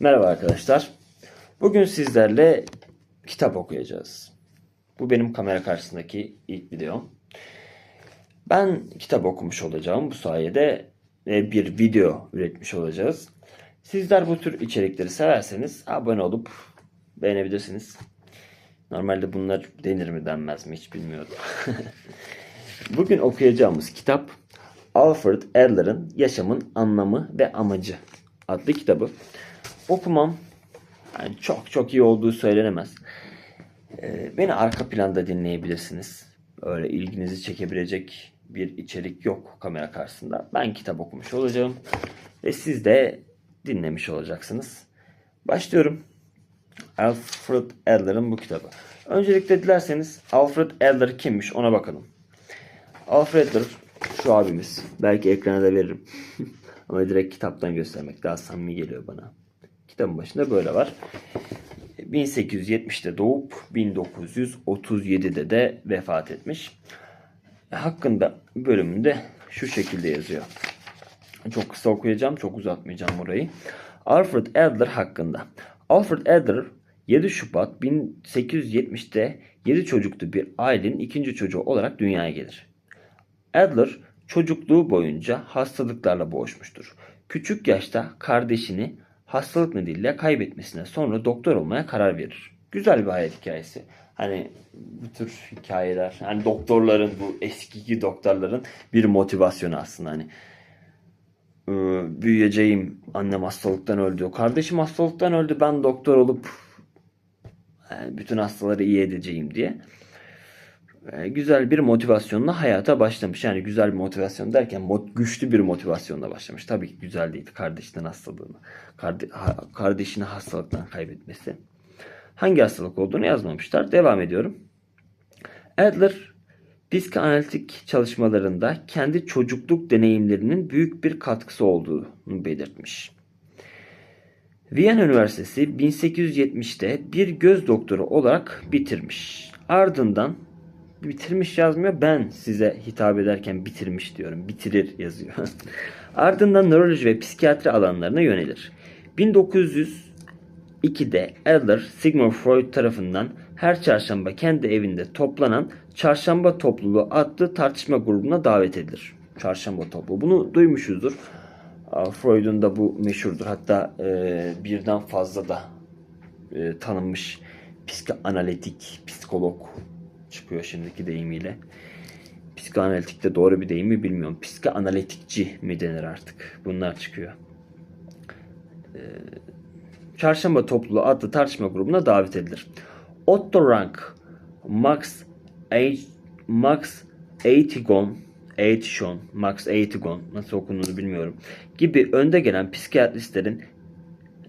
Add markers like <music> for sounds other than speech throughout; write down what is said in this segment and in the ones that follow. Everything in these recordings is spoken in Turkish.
Merhaba arkadaşlar. Bugün sizlerle kitap okuyacağız. Bu benim kamera karşısındaki ilk videom. Ben kitap okumuş olacağım. Bu sayede e, bir video üretmiş olacağız. Sizler bu tür içerikleri severseniz abone olup beğenebilirsiniz. Normalde bunlar denir mi denmez mi hiç bilmiyorum. <laughs> Bugün okuyacağımız kitap Alfred Adler'ın Yaşamın Anlamı ve Amacı adlı kitabı. Okumam yani çok çok iyi olduğu söylenemez. Ee, beni arka planda dinleyebilirsiniz. Öyle ilginizi çekebilecek bir içerik yok kamera karşısında. Ben kitap okumuş olacağım ve siz de dinlemiş olacaksınız. Başlıyorum. Alfred Adler'ın bu kitabı. Öncelikle dilerseniz Alfred Adler kimmiş ona bakalım. Alfred Adler şu abimiz. Belki ekrana da veririm. <laughs> Ama direkt kitaptan göstermek daha samimi geliyor bana. Kitabın başında böyle var. 1870'te doğup 1937'de de vefat etmiş. Hakkında bölümünde şu şekilde yazıyor. Çok kısa okuyacağım, çok uzatmayacağım orayı. Alfred Adler hakkında. Alfred Adler 7 Şubat 1870'te 7 çocuklu bir ailenin ikinci çocuğu olarak dünyaya gelir. Adler çocukluğu boyunca hastalıklarla boğuşmuştur. Küçük yaşta kardeşini hastalık nedeniyle kaybetmesine sonra doktor olmaya karar verir. Güzel bir hayat hikayesi. Hani bu tür hikayeler, hani doktorların bu eski doktorların bir motivasyonu aslında hani e, büyüyeceğim annem hastalıktan öldü kardeşim hastalıktan öldü ben doktor olup e, bütün hastaları iyi edeceğim diye güzel bir motivasyonla hayata başlamış. Yani güzel bir motivasyon derken güçlü bir motivasyonla başlamış. Tabii ki güzel değil kardeşinin hastalığını, karde- ha- kardeşini hastalıktan kaybetmesi. Hangi hastalık olduğunu yazmamışlar. Devam ediyorum. Adler psikoanalitik çalışmalarında kendi çocukluk deneyimlerinin büyük bir katkısı olduğunu belirtmiş. Viyana Üniversitesi 1870'te bir göz doktoru olarak bitirmiş. Ardından bitirmiş yazmıyor. Ben size hitap ederken bitirmiş diyorum. Bitirir yazıyor. <laughs> Ardından nöroloji ve psikiyatri alanlarına yönelir. 1902'de Adler Sigmund Freud tarafından her çarşamba kendi evinde toplanan Çarşamba Topluluğu adlı tartışma grubuna davet edilir. Çarşamba Topluluğu. Bunu duymuşuzdur. Freud'un da bu meşhurdur. Hatta e, birden fazla da e, tanınmış psikoanalitik, psikolog çıkıyor şimdiki deyimiyle. Psikoanalitik de doğru bir deyim mi bilmiyorum. Psikoanalitikçi mi denir artık? Bunlar çıkıyor. Ee, Çarşamba Topluluğu adlı tartışma grubuna davet edilir. Otto Rank, Max A- Max Eitigon, Eitishon, Max Eitigon nasıl okunduğunu bilmiyorum gibi önde gelen psikiyatristlerin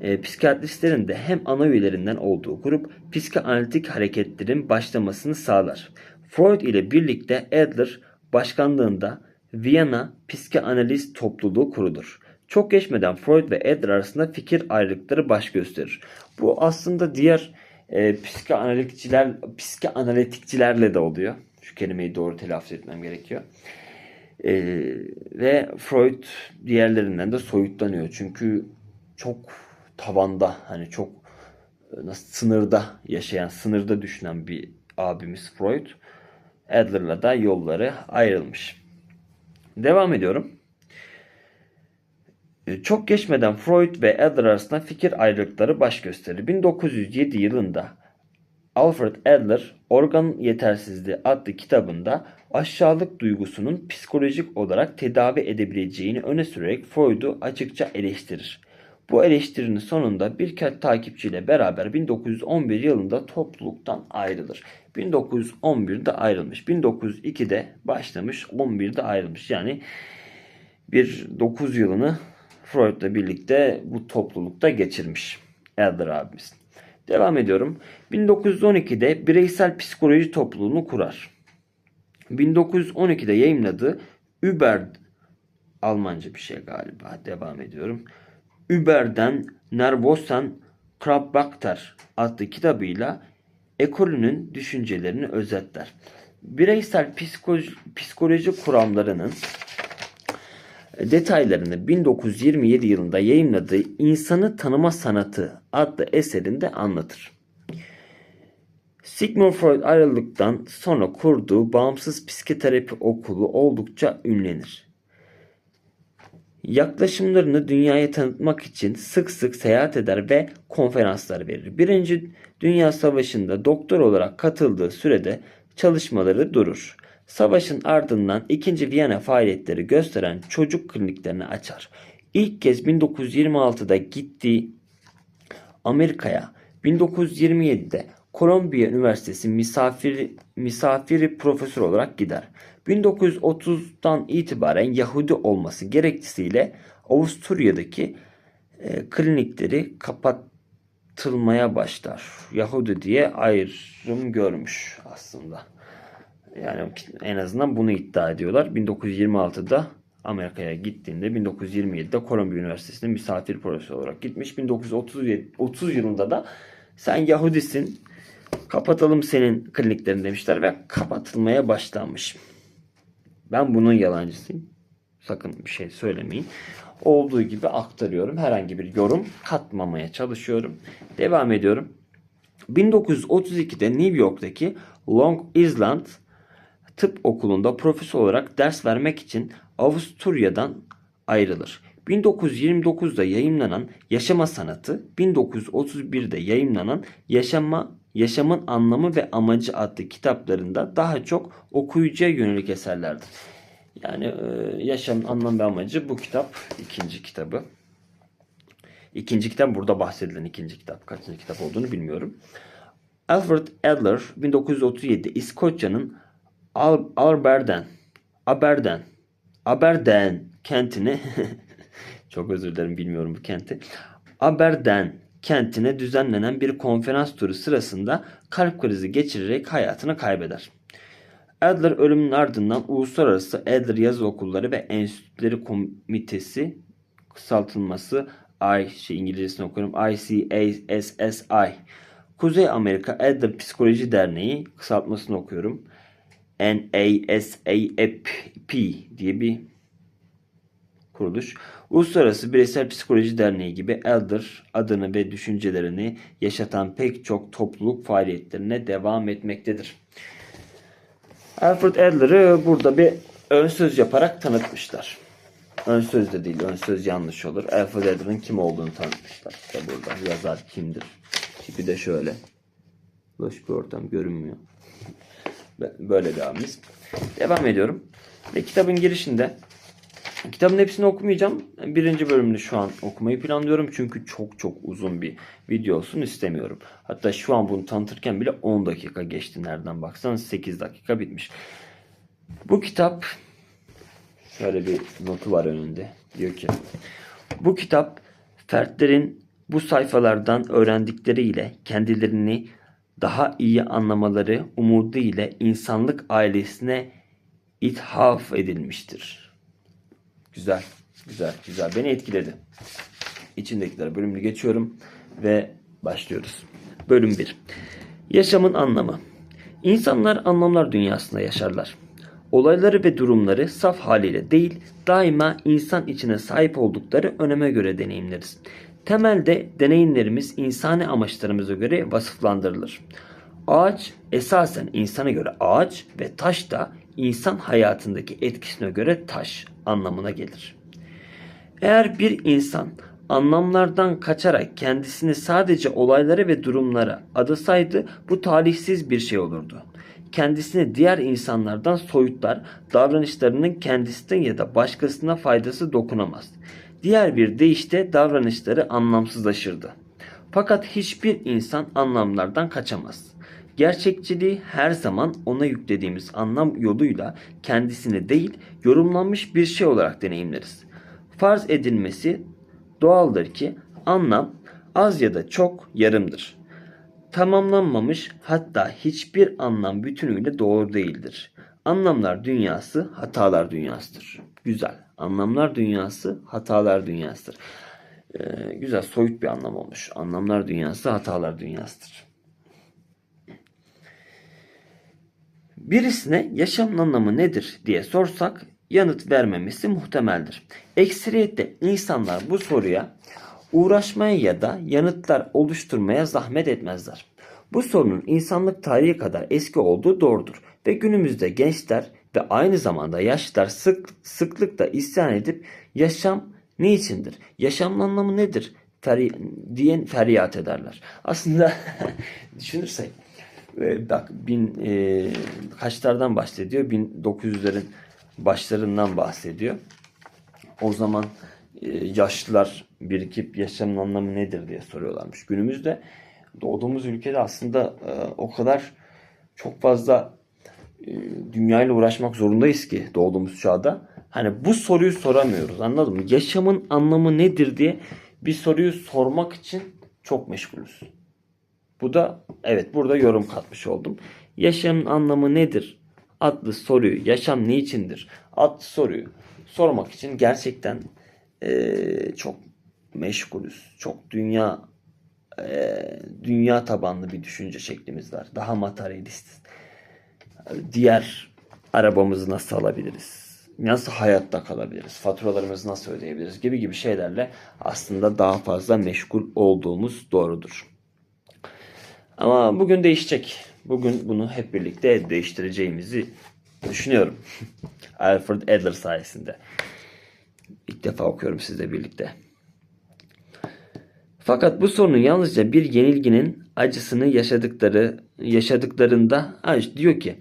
e, psikiyatristlerin de hem ana üyelerinden olduğu grup psikoanalitik hareketlerin başlamasını sağlar. Freud ile birlikte Adler başkanlığında Viyana Psikanaliz Topluluğu kurulur. Çok geçmeden Freud ve Adler arasında fikir ayrılıkları baş gösterir. Bu aslında diğer e, psikoanalitikçiler, psikoanalitikçilerle de oluyor. Şu kelimeyi doğru telaffuz etmem gerekiyor. E, ve Freud diğerlerinden de soyutlanıyor. Çünkü çok tavanda hani çok e, nasıl sınırda yaşayan, sınırda düşünen bir abimiz Freud. Adler'la da yolları ayrılmış. Devam ediyorum. E, Çok geçmeden Freud ve Adler arasında fikir ayrılıkları baş gösterir. 1907 yılında Alfred Adler Organ Yetersizliği adlı kitabında aşağılık duygusunun psikolojik olarak tedavi edebileceğini öne sürerek Freud'u açıkça eleştirir. Bu eleştirinin sonunda birkaç takipçiyle beraber 1911 yılında topluluktan ayrılır. 1911'de ayrılmış. 1902'de başlamış, 11'de ayrılmış. Yani bir 9 yılını Freud'la birlikte bu toplulukta geçirmiş Adler abimiz. Devam ediyorum. 1912'de bireysel psikoloji topluluğunu kurar. 1912'de yayımladığı Über Almanca bir şey galiba. Devam ediyorum. Überden Nervosen Krabbakter adlı kitabıyla ekolünün düşüncelerini özetler. Bireysel psikoloji, psikoloji kuramlarının detaylarını 1927 yılında yayımladığı İnsanı Tanıma Sanatı adlı eserinde anlatır. Sigmund Freud ayrıldıktan sonra kurduğu bağımsız psikoterapi okulu oldukça ünlenir. Yaklaşımlarını dünyaya tanıtmak için sık sık seyahat eder ve konferanslar verir. Birinci Dünya Savaşı'nda doktor olarak katıldığı sürede çalışmaları durur. Savaşın ardından 2. Viyana faaliyetleri gösteren çocuk kliniklerini açar. İlk kez 1926'da gittiği Amerika'ya 1927'de Columbia Üniversitesi misafiri, misafiri profesör olarak gider. 1930'dan itibaren Yahudi olması gerekçesiyle Avusturya'daki e, klinikleri kapatılmaya başlar. Yahudi diye ayrım görmüş aslında. Yani en azından bunu iddia ediyorlar. 1926'da Amerika'ya gittiğinde 1927'de Columbia Üniversitesi'nde misafir profesör olarak gitmiş. 1937 30 yılında da sen Yahudisin kapatalım senin kliniklerini demişler ve kapatılmaya başlanmış. Ben bunun yalancısıyım. Sakın bir şey söylemeyin. Olduğu gibi aktarıyorum. Herhangi bir yorum katmamaya çalışıyorum. Devam ediyorum. 1932'de New York'taki Long Island Tıp Okulu'nda profesör olarak ders vermek için Avusturya'dan ayrılır. 1929'da yayımlanan Yaşama Sanatı, 1931'de yayımlanan Yaşama Yaşamın Anlamı ve Amacı adlı kitaplarında daha çok okuyucuya yönelik eserlerdir. Yani e, Yaşamın Anlamı ve Amacı bu kitap ikinci kitabı. İkinci kitap burada bahsedilen ikinci kitap. Kaçıncı kitap olduğunu bilmiyorum. Alfred Adler 1937 İskoçya'nın Al Alberden Aberden Aberden kentine <laughs> çok özür dilerim bilmiyorum bu kenti. Aberden kentine düzenlenen bir konferans turu sırasında kalp krizi geçirerek hayatını kaybeder. Adler ölümünün ardından Uluslararası Adler Yazı Okulları ve Enstitüleri Komitesi kısaltılması I şey İngilizcesini okuyorum ICASSI Kuzey Amerika Adler Psikoloji Derneği kısaltmasını okuyorum. NASAP diye bir kuruluş. Uluslararası Bireysel Psikoloji Derneği gibi Elder adını ve düşüncelerini yaşatan pek çok topluluk faaliyetlerine devam etmektedir. Alfred Adler'ı burada bir ön söz yaparak tanıtmışlar. Ön söz de değil, ön söz yanlış olur. Alfred Adler'ın kim olduğunu tanıtmışlar. İşte burada yazar kimdir. Tipi de şöyle. Boş bir ortam görünmüyor. Böyle bir abimiz. Devam ediyorum. Ve kitabın girişinde <laughs> kitabın hepsini okumayacağım. Birinci bölümünü şu an okumayı planlıyorum. Çünkü çok çok uzun bir video olsun istemiyorum. Hatta şu an bunu tanıtırken bile 10 dakika geçti. Nereden baksanız 8 dakika bitmiş. Bu kitap şöyle bir notu var önünde. Diyor ki bu kitap fertlerin bu sayfalardan öğrendikleriyle kendilerini daha iyi anlamaları umudu ile insanlık ailesine ithaf edilmiştir. Güzel, güzel, güzel. Beni etkiledi. İçindekiler bölümünü geçiyorum ve başlıyoruz. Bölüm 1. Yaşamın anlamı. İnsanlar anlamlar dünyasında yaşarlar. Olayları ve durumları saf haliyle değil, daima insan içine sahip oldukları öneme göre deneyimleriz. Temelde deneyimlerimiz insani amaçlarımıza göre vasıflandırılır. Ağaç esasen insana göre ağaç ve taş da insan hayatındaki etkisine göre taş anlamına gelir. Eğer bir insan anlamlardan kaçarak kendisini sadece olaylara ve durumlara adasaydı bu talihsiz bir şey olurdu. Kendisini diğer insanlardan soyutlar, davranışlarının kendisine ya da başkasına faydası dokunamaz. Diğer bir deyişle davranışları anlamsızlaşırdı. Fakat hiçbir insan anlamlardan kaçamaz. Gerçekçiliği her zaman ona yüklediğimiz anlam yoluyla kendisini değil yorumlanmış bir şey olarak deneyimleriz. Farz edilmesi doğaldır ki anlam az ya da çok yarımdır. Tamamlanmamış hatta hiçbir anlam bütünüyle doğru değildir. Anlamlar dünyası hatalar dünyasıdır. Güzel. Anlamlar dünyası hatalar dünyasıdır. Ee, güzel soyut bir anlam olmuş. Anlamlar dünyası hatalar dünyasıdır. Birisine yaşamın anlamı nedir diye sorsak yanıt vermemesi muhtemeldir. Ekseriyette insanlar bu soruya uğraşmaya ya da yanıtlar oluşturmaya zahmet etmezler. Bu sorunun insanlık tarihi kadar eski olduğu doğrudur ve günümüzde gençler ve aynı zamanda yaşlılar sık, sıklıkla isyan edip yaşam ne içindir? Yaşamın anlamı nedir? Feri, diyen feryat ederler. Aslında <laughs> düşünürsek e, bak bin e, kaçlardan bahsediyor? 1900'lerin başlarından bahsediyor. O zaman e, yaşlılar birikip yaşamın anlamı nedir diye soruyorlarmış. Günümüzde doğduğumuz ülkede aslında e, o kadar çok fazla e, dünyayla uğraşmak zorundayız ki doğduğumuz çağda. Hani bu soruyu soramıyoruz anladın mı? Yaşamın anlamı nedir diye bir soruyu sormak için çok meşgulüz. Bu da evet burada yorum katmış oldum. Yaşamın anlamı nedir? Adlı soruyu, yaşam ne içindir? Adlı soruyu sormak için gerçekten eee, çok meşgulüz. Çok dünya eee, dünya tabanlı bir düşünce şeklimiz var. Daha materyalistiz. Diğer arabamızı nasıl alabiliriz? Nasıl hayatta kalabiliriz? Faturalarımızı nasıl ödeyebiliriz? Gibi gibi şeylerle aslında daha fazla meşgul olduğumuz doğrudur. Ama bugün değişecek. Bugün bunu hep birlikte değiştireceğimizi düşünüyorum. <laughs> Alfred Adler sayesinde. İlk defa okuyorum sizle birlikte. Fakat bu sorunun yalnızca bir yenilginin acısını yaşadıkları yaşadıklarında diyor ki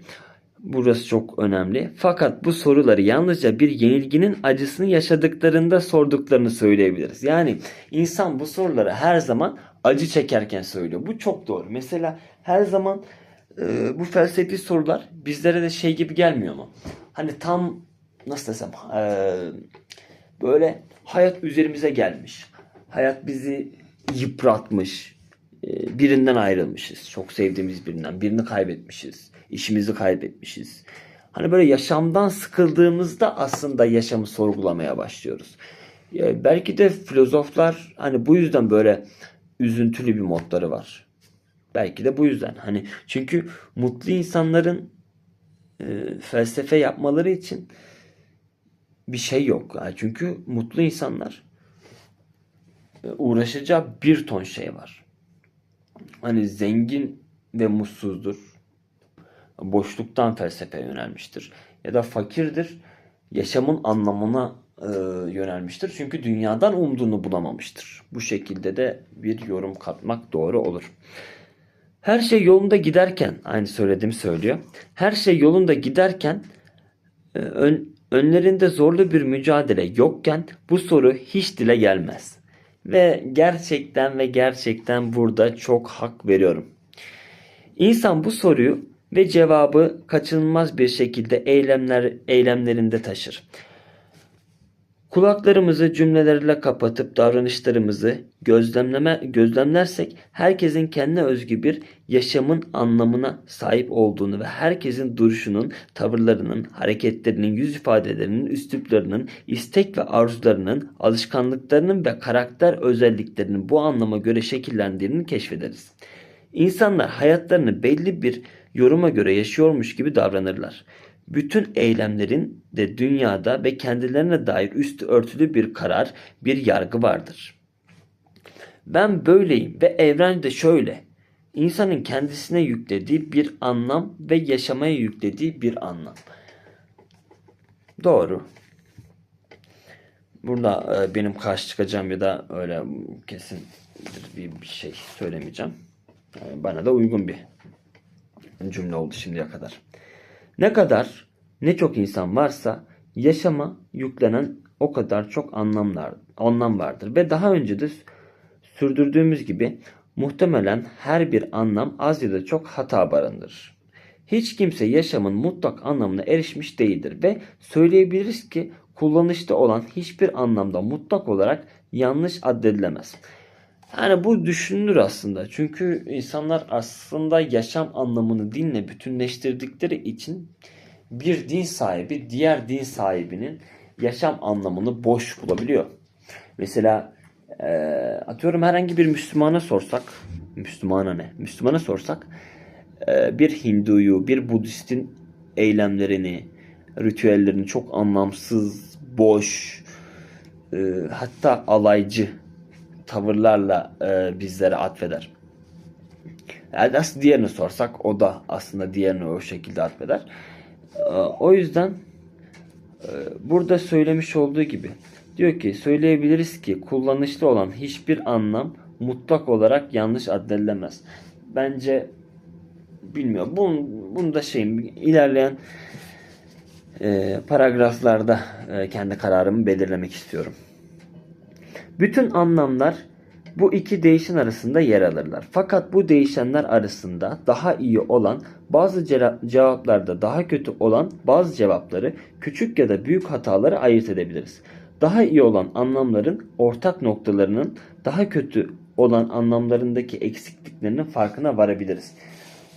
burası çok önemli. Fakat bu soruları yalnızca bir yenilginin acısını yaşadıklarında sorduklarını söyleyebiliriz. Yani insan bu soruları her zaman acı çekerken söylüyor. Bu çok doğru. Mesela her zaman e, bu felsefi sorular bizlere de şey gibi gelmiyor mu? Hani tam nasıl desem e, böyle hayat üzerimize gelmiş. Hayat bizi yıpratmış. E, birinden ayrılmışız. Çok sevdiğimiz birinden. Birini kaybetmişiz. İşimizi kaybetmişiz. Hani böyle yaşamdan sıkıldığımızda aslında yaşamı sorgulamaya başlıyoruz. E, belki de filozoflar hani bu yüzden böyle üzüntülü bir modları var. Belki de bu yüzden. Hani çünkü mutlu insanların e, felsefe yapmaları için bir şey yok. Yani çünkü mutlu insanlar e, uğraşacağı bir ton şey var. Hani zengin ve mutsuzdur. Boşluktan felsefeye yönelmiştir. Ya da fakirdir. Yaşamın anlamına e, yönelmiştir. Çünkü dünyadan umduğunu bulamamıştır. Bu şekilde de bir yorum katmak doğru olur. Her şey yolunda giderken aynı söylediğimi söylüyor. Her şey yolunda giderken e, ön, önlerinde zorlu bir mücadele yokken bu soru hiç dile gelmez. Ve gerçekten ve gerçekten burada çok hak veriyorum. İnsan bu soruyu ve cevabı kaçınılmaz bir şekilde eylemler eylemlerinde taşır. Kulaklarımızı cümlelerle kapatıp davranışlarımızı gözlemleme gözlemlersek herkesin kendine özgü bir yaşamın anlamına sahip olduğunu ve herkesin duruşunun, tavırlarının, hareketlerinin, yüz ifadelerinin, üsluplarının, istek ve arzularının, alışkanlıklarının ve karakter özelliklerinin bu anlama göre şekillendiğini keşfederiz. İnsanlar hayatlarını belli bir yoruma göre yaşıyormuş gibi davranırlar. Bütün eylemlerin de dünyada ve kendilerine dair üstü örtülü bir karar, bir yargı vardır. Ben böyleyim ve evren de şöyle. İnsanın kendisine yüklediği bir anlam ve yaşamaya yüklediği bir anlam. Doğru. Burada e, benim karşı çıkacağım ya da öyle kesin bir, şey söylemeyeceğim. E, bana da uygun bir cümle oldu şimdiye kadar. Ne kadar ne çok insan varsa yaşama yüklenen o kadar çok anlamlar, anlam vardır. Ve daha önce de sürdürdüğümüz gibi muhtemelen her bir anlam az ya da çok hata barındırır. Hiç kimse yaşamın mutlak anlamına erişmiş değildir ve söyleyebiliriz ki kullanışta olan hiçbir anlamda mutlak olarak yanlış addedilemez. Yani bu düşünülür aslında. Çünkü insanlar aslında yaşam anlamını dinle bütünleştirdikleri için bir din sahibi diğer din sahibinin yaşam anlamını boş bulabiliyor. Mesela e, atıyorum herhangi bir Müslümana sorsak, Müslümana ne? Müslümana sorsak e, bir Hinduyu, bir Budistin eylemlerini, ritüellerini çok anlamsız, boş, e, hatta alaycı tavırlarla e, bizlere atfeder. Yani aslında diğerini sorsak o da aslında diğerini o şekilde atfeder. E, o yüzden e, burada söylemiş olduğu gibi diyor ki söyleyebiliriz ki kullanışlı olan hiçbir anlam mutlak olarak yanlış addedilemez. Bence bilmiyorum. Bunu, bunu da şeyim ilerleyen e, paragraflarda e, kendi kararımı belirlemek istiyorum. Bütün anlamlar bu iki değişen arasında yer alırlar. Fakat bu değişenler arasında daha iyi olan bazı cevaplarda daha kötü olan bazı cevapları küçük ya da büyük hataları ayırt edebiliriz. Daha iyi olan anlamların ortak noktalarının daha kötü olan anlamlarındaki eksikliklerinin farkına varabiliriz.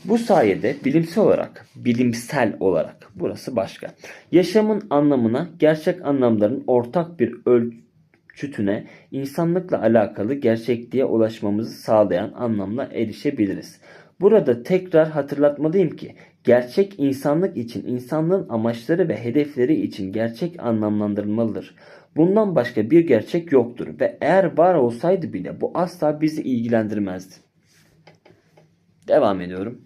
Bu sayede bilimsel olarak, bilimsel olarak burası başka. Yaşamın anlamına, gerçek anlamların ortak bir ölçütüne, insanlıkla alakalı gerçekliğe ulaşmamızı sağlayan anlamla erişebiliriz. Burada tekrar hatırlatmalıyım ki gerçek insanlık için insanlığın amaçları ve hedefleri için gerçek anlamlandırılmalıdır. Bundan başka bir gerçek yoktur ve eğer var olsaydı bile bu asla bizi ilgilendirmezdi. Devam ediyorum.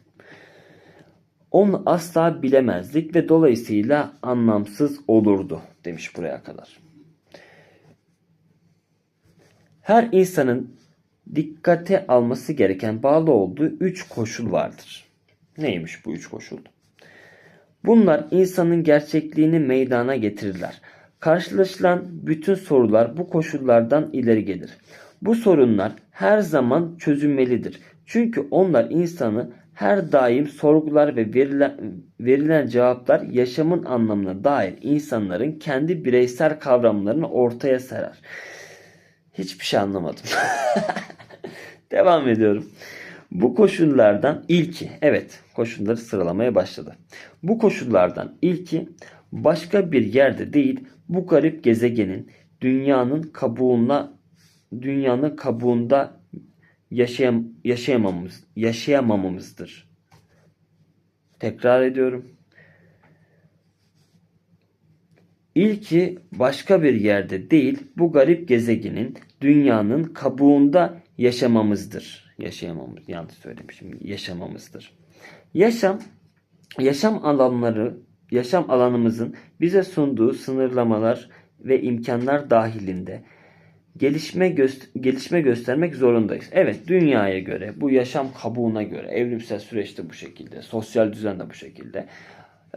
Onu asla bilemezdik ve dolayısıyla anlamsız olurdu demiş buraya kadar. Her insanın dikkate alması gereken bağlı olduğu üç koşul vardır. Neymiş bu üç koşul? Bunlar insanın gerçekliğini meydana getirirler. Karşılaşılan bütün sorular bu koşullardan ileri gelir. Bu sorunlar her zaman çözülmelidir. Çünkü onlar insanı her daim sorgular ve verilen, verilen cevaplar yaşamın anlamına dair insanların kendi bireysel kavramlarını ortaya serer. Hiçbir şey anlamadım. <laughs> Devam ediyorum. Bu koşullardan ilki, evet koşulları sıralamaya başladı. Bu koşullardan ilki başka bir yerde değil bu garip gezegenin dünyanın kabuğuna dünyanın kabuğunda yaşayam, yaşayamamamız, yaşayamamamızdır. Tekrar ediyorum. İlki başka bir yerde değil bu garip gezegenin dünyanın kabuğunda yaşamamızdır. Yaşayamamız yanlış söylemişim. Yaşamamızdır. Yaşam yaşam alanları yaşam alanımızın bize sunduğu sınırlamalar ve imkanlar dahilinde gelişme gö- gelişme göstermek zorundayız. Evet, dünyaya göre, bu yaşam kabuğuna göre, evrimsel süreçte bu şekilde, sosyal düzen de bu şekilde.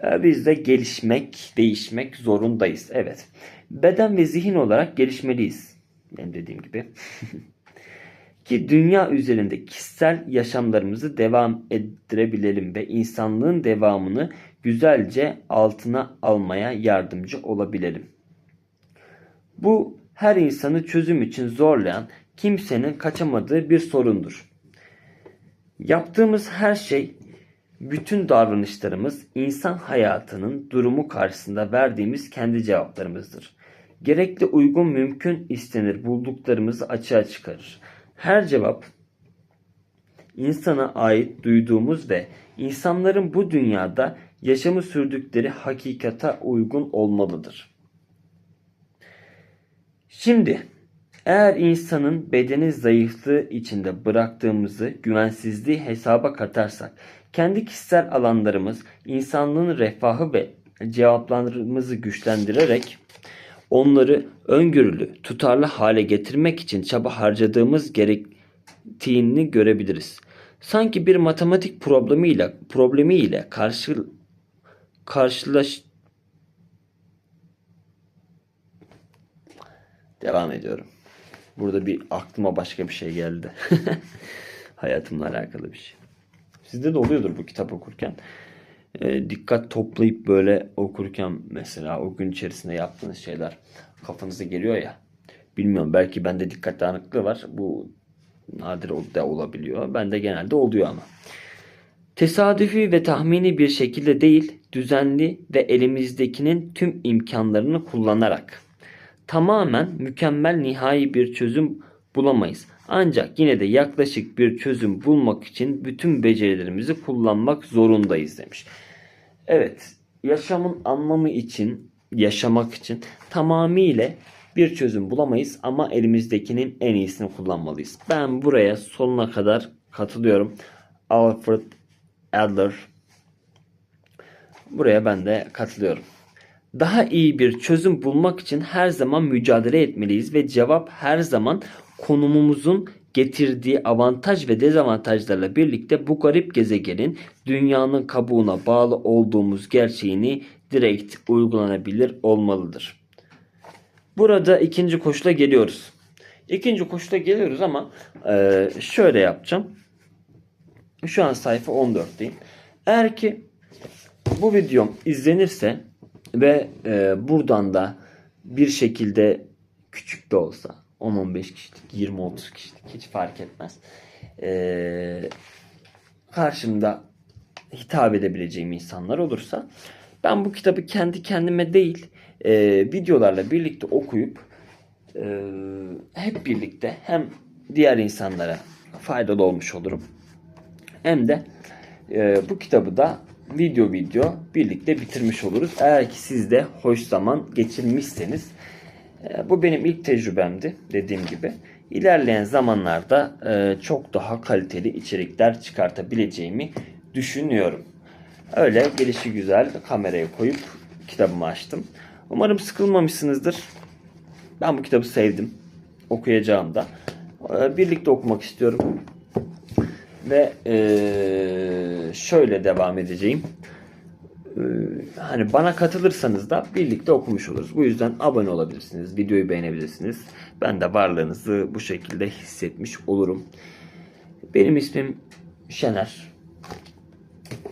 Ee, Biz de gelişmek, değişmek zorundayız. Evet. Beden ve zihin olarak gelişmeliyiz. Benim dediğim gibi. <laughs> Ki dünya üzerinde kişisel yaşamlarımızı devam ettirebilelim ve insanlığın devamını güzelce altına almaya yardımcı olabilelim. Bu her insanı çözüm için zorlayan, kimsenin kaçamadığı bir sorundur. Yaptığımız her şey, bütün davranışlarımız insan hayatının durumu karşısında verdiğimiz kendi cevaplarımızdır. Gerekli uygun mümkün istenir bulduklarımızı açığa çıkarır. Her cevap insana ait duyduğumuz ve insanların bu dünyada yaşamı sürdükleri hakikata uygun olmalıdır. Şimdi eğer insanın bedeni zayıflığı içinde bıraktığımızı güvensizliği hesaba katarsak kendi kişisel alanlarımız insanlığın refahı ve cevaplarımızı güçlendirerek onları öngörülü, tutarlı hale getirmek için çaba harcadığımız gerektiğini görebiliriz. Sanki bir matematik problemiyle problemiyle karşı karşılaş Devam ediyorum. Burada bir aklıma başka bir şey geldi. <laughs> Hayatımla alakalı bir şey. Sizde de oluyordur bu kitap okurken. Ee, dikkat toplayıp böyle okurken mesela o gün içerisinde yaptığınız şeyler kafanıza geliyor ya. Bilmiyorum belki bende dikkat dağınıklığı var. Bu nadir da olabiliyor. Bende genelde oluyor ama. Tesadüfi ve tahmini bir şekilde değil, düzenli ve elimizdekinin tüm imkanlarını kullanarak tamamen mükemmel nihai bir çözüm bulamayız. Ancak yine de yaklaşık bir çözüm bulmak için bütün becerilerimizi kullanmak zorundayız demiş. Evet yaşamın anlamı için, yaşamak için tamamıyla bir çözüm bulamayız ama elimizdekinin en iyisini kullanmalıyız. Ben buraya sonuna kadar katılıyorum. Alfred Adler Buraya ben de katılıyorum. Daha iyi bir çözüm bulmak için her zaman mücadele etmeliyiz ve cevap her zaman konumumuzun getirdiği avantaj ve dezavantajlarla birlikte bu garip gezegenin dünyanın kabuğuna bağlı olduğumuz gerçeğini direkt uygulanabilir olmalıdır. Burada ikinci koşula geliyoruz. İkinci koşula geliyoruz ama eee, şöyle yapacağım. Şu an sayfa 14'teyim. Eğer ki bu videom izlenirse ve e, buradan da bir şekilde küçük de olsa 10-15 kişilik, 20-30 kişilik hiç fark etmez. E, karşımda hitap edebileceğim insanlar olursa ben bu kitabı kendi kendime değil e, videolarla birlikte okuyup e, hep birlikte hem diğer insanlara faydalı olmuş olurum hem de e, bu kitabı da video video birlikte bitirmiş oluruz. Eğer ki siz de hoş zaman geçirmişseniz e, bu benim ilk tecrübemdi dediğim gibi. İlerleyen zamanlarda e, çok daha kaliteli içerikler çıkartabileceğimi düşünüyorum. Öyle gelişi güzel kameraya koyup kitabımı açtım. Umarım sıkılmamışsınızdır. Ben bu kitabı sevdim. Okuyacağım da. E, Birlikte okumak istiyorum. Ve eee, şöyle devam edeceğim. Eee, hani bana katılırsanız da birlikte okumuş oluruz. Bu yüzden abone olabilirsiniz. Videoyu beğenebilirsiniz. Ben de varlığınızı bu şekilde hissetmiş olurum. Benim ismim Şener.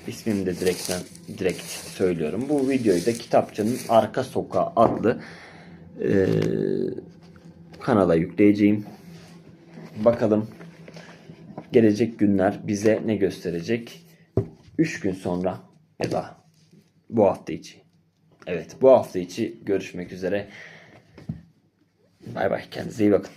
İsmimi de direkten direkt söylüyorum. Bu videoyu da Kitapçının Arka Sokağı adlı eee, kanala yükleyeceğim. Bakalım gelecek günler bize ne gösterecek? 3 gün sonra ya da bu hafta içi. Evet bu hafta içi görüşmek üzere. Bay bay kendinize iyi bakın.